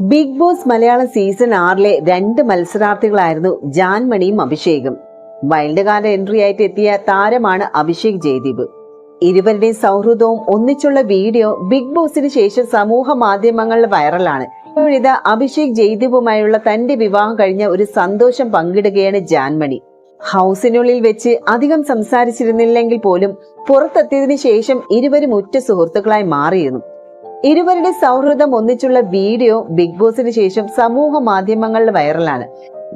Big boss Malayalam season ആറിലെ രണ്ട് മത്സരാർത്ഥികളായിരുന്നു ജാൻമണിയും അഭിഷേകും. വൈൽഡ് കാർഡ് എൻട്രി ആയിട്ട് എത്തിയ താരമാണ് അഭിഷേക് ജയദീപ്. ഇരുവരുടെയും സൗഹൃദവും ഒന്നിച്ചുള്ള വീഡിയോ ബിഗ് ബോസിന് ശേഷം സമൂഹ മാധ്യമങ്ങളിൽ വൈറലാണ്. ഇപ്പോഴിത് അഭിഷേക് ജയദീപുമായുള്ള തന്റെ വിവാഹം കഴിഞ്ഞ ഒരു സന്തോഷം പങ്കിടുകയാണ് ജാൻമണി. ഹൗസിനുള്ളിൽ വെച്ച് അധികം സംസാരിച്ചിരുന്നില്ലെങ്കിൽ പോലും പുറത്തെത്തിയതിനു ശേഷം ഇരുവരും ഉറ്റ സുഹൃത്തുക്കളായി മാറിയിരുന്നു. ഇരുവരുടെ സൗഹൃദം ഒന്നിച്ചുള്ള വീഡിയോ ബിഗ് ബോസിന് ശേഷം സമൂഹ മാധ്യമങ്ങളിൽ വൈറലാണ്.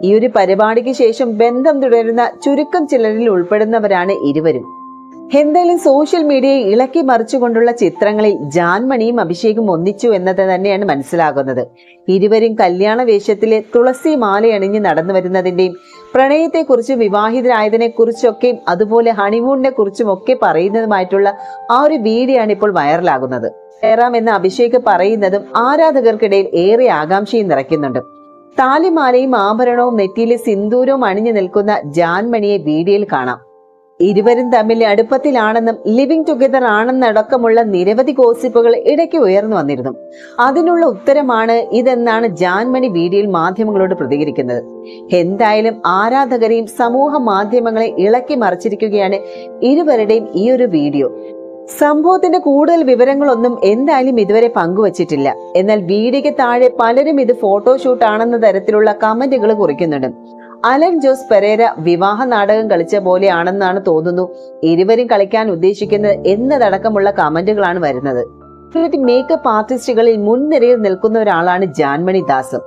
ഈ ഒരു പരിപാടിക്ക് ശേഷം ബന്ധം തുടരുന്ന ചുരുക്കം ചിലരിൽ ഉൾപ്പെടുന്നവരാണ് ഇരുവരും. എന്തായാലും സോഷ്യൽ മീഡിയയെ ഇളക്കി മറിച്ചുകൊണ്ടുള്ള ചിത്രങ്ങളിൽ ജാൻമണിയും അഭിഷേകും ഒന്നിച്ചു എന്നത് തന്നെയാണ് മനസ്സിലാകുന്നത്. ഇരുവരും കല്യാണ വേഷത്തിലെ തുളസി മാലയണിഞ്ഞ് നടന്നു വരുന്നതിന്റെയും പ്രണയത്തെക്കുറിച്ചും വിവാഹിതരായതിനെ കുറിച്ചൊക്കെയും അതുപോലെ ഹണിമൂണിനെ കുറിച്ചും ഒക്കെ പറയുന്നതുമായിട്ടുള്ള ആ ഒരു വീഡിയോ ആണ് ഇപ്പോൾ വൈറലാകുന്നത് കയറാം എന്ന് അഭിഷേക് പറയുന്നതും ആരാധകർക്കിടയിൽ ഏറെ ആകാംക്ഷയും നിറയ്ക്കുന്നുണ്ട്. താലിമാലയും ആഭരണവും നെറ്റിയിലെ സിന്ദൂരവും അണിഞ്ഞു നിൽക്കുന്ന ജാൻമണിയെ വീഡിയോയിൽ കാണാം. ഇരുവരും തമ്മിൽ അടുപ്പത്തിലാണെന്നും ലിവിംഗ് ടുഗദർ ആണെന്നടക്കമുള്ള നിരവധി ഗോസിപ്പുകൾ ഇടയ്ക്ക് ഉയർന്നു വന്നിരുന്നു. അതിനുള്ള ഉത്തരമാണ് ഇതെന്നാണ് ജാൻമണി വീഡിയോയിൽ മാധ്യമങ്ങളോട് പ്രതികരിക്കുന്നത്. എന്തായാലും ആരാധകരെയും സമൂഹ മാധ്യമങ്ങളെ ഇളക്കി മറിച്ചിരിക്കുകയാണ് ഇരുവരുടെയും ഈ ഒരു വീഡിയോ. സംഭവത്തിന്റെ കൂടുതൽ വിവരങ്ങളൊന്നും എന്തായാലും ഇതുവരെ പങ്കുവച്ചിട്ടില്ല. എന്നാൽ വീഡിയോയ്ക്ക് താഴെ പലരും ഇത് ഫോട്ടോഷൂട്ട് ആണെന്ന തരത്തിലുള്ള കമന്റുകൾ കുറിക്കുന്നുണ്ട്. അലൻ ജോസ് പെരേര വിവാഹ നാടകം കളിച്ച പോലെയാണെന്നാണ് തോന്നുന്നു. ഇരുവരും കളിക്കാൻ ഉദ്ദേശിക്കുന്നത് എന്നതടക്കമുള്ള കമന്റുകളാണ് വരുന്നത്. മേക്കപ്പ് ആർട്ടിസ്റ്റുകളിൽ മുൻനിരയിൽ നിൽക്കുന്ന ഒരാളാണ് ജാൻമണി ദാസും.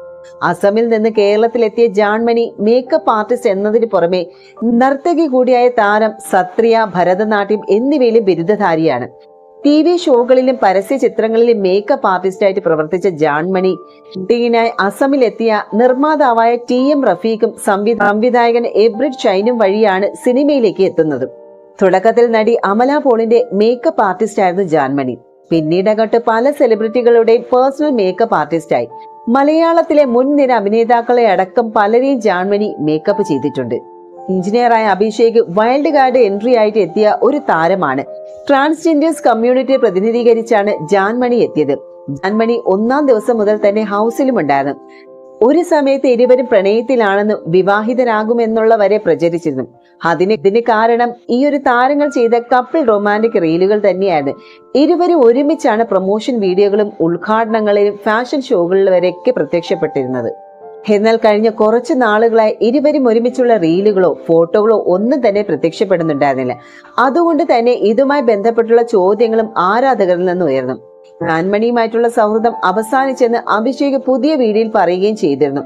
അസമിൽ നിന്ന് കേരളത്തിലെത്തിയ ജാൻമണി മേക്കപ്പ് ആർട്ടിസ്റ്റ് എന്നതിന് പുറമെ നർത്തകി കൂടിയായ താരം സത്രിയ ഭരതനാട്യം എന്നിവയിലും ബിരുദധാരിയാണ്. ടി വി ഷോകളിലും പരസ്യ ചിത്രങ്ങളിലും മേക്കപ്പ് ആർട്ടിസ്റ്റായിട്ട് പ്രവർത്തിച്ച ജാൺമണി ഷൂട്ടിങ്ങിനായി അസമിലെത്തിയ നിർമ്മാതാവായ ടി എം റഫീഖും സംവി- സംവിധായകൻ എബ്രിഡ് ഷൈനും വഴിയാണ് സിനിമയിലേക്ക് എത്തുന്നത്. തുടക്കത്തിൽ നടി അമല പോളിന്റെ മേക്കപ്പ് ആർട്ടിസ്റ്റ് ജാൻമണി. പിന്നീട് അങ്ങോട്ട് പല സെലിബ്രിറ്റികളുടെയും പേഴ്സണൽ മേക്കപ്പ് ആർട്ടിസ്റ്റായി മലയാളത്തിലെ മുൻനിര അഭിനേതാക്കളെ അടക്കം പലരെയും ജാൻമണി മേക്കപ്പ് ചെയ്തിട്ടുണ്ട്. എഞ്ചിനീയറായ അഭിഷേക് വൈൽഡ് കാർഡ് എൻട്രി ആയിട്ട് എത്തിയ ഒരു താരമാണ്. ട്രാൻസ്ജെൻഡേഴ്സ് കമ്മ്യൂണിറ്റിയെ പ്രതിനിധീകരിച്ചാണ് ജാൻമണി എത്തിയത്. ജാൻമണി ഒന്നാം ദിവസം മുതൽ തന്നെ ഹൗസിലും ഉണ്ടായിരുന്നു. ഒരു സമയത്ത് ഇരുവരും പ്രണയത്തിലാണെന്നും വിവാഹിതരാകുമെന്നുള്ള വരെ പ്രചരിച്ചിരുന്നു. അതിന് ഇതിന് കാരണം ഈ ഒരു താരങ്ങൾ ചെയ്ത കപ്പിൾ റൊമാന്റിക് റീലുകൾ തന്നെയായിരുന്നു ഇരുവരും ഒരുമിച്ചാണ് പ്രൊമോഷൻ വീഡിയോകളും ഉദ്ഘാടനങ്ങളിലും ഫാഷൻ ഷോകളിലും വരെയൊക്കെ പ്രത്യക്ഷപ്പെട്ടിരുന്നത്. എന്നാൽ കഴിഞ്ഞ കുറച്ച് നാളുകളായി ഇരുവരും ഒരുമിച്ചുള്ള റീലുകളോ ഫോട്ടോകളോ ഒന്നും തന്നെ പ്രത്യക്ഷപ്പെടുന്നുണ്ടായിരുന്നില്ല. അതുകൊണ്ട് തന്നെ ഇതുമായി ബന്ധപ്പെട്ടുള്ള ചോദ്യങ്ങളും ആരാധകരിൽ നിന്ന് ഉയർന്നു. ആൻമണിയുമായിട്ടുള്ള സൗഹൃദം അവസാനിച്ചെന്ന് അഭിഷേക് പുതിയ വീഡിയോയിൽ പറയുകയും ചെയ്തിരുന്നു.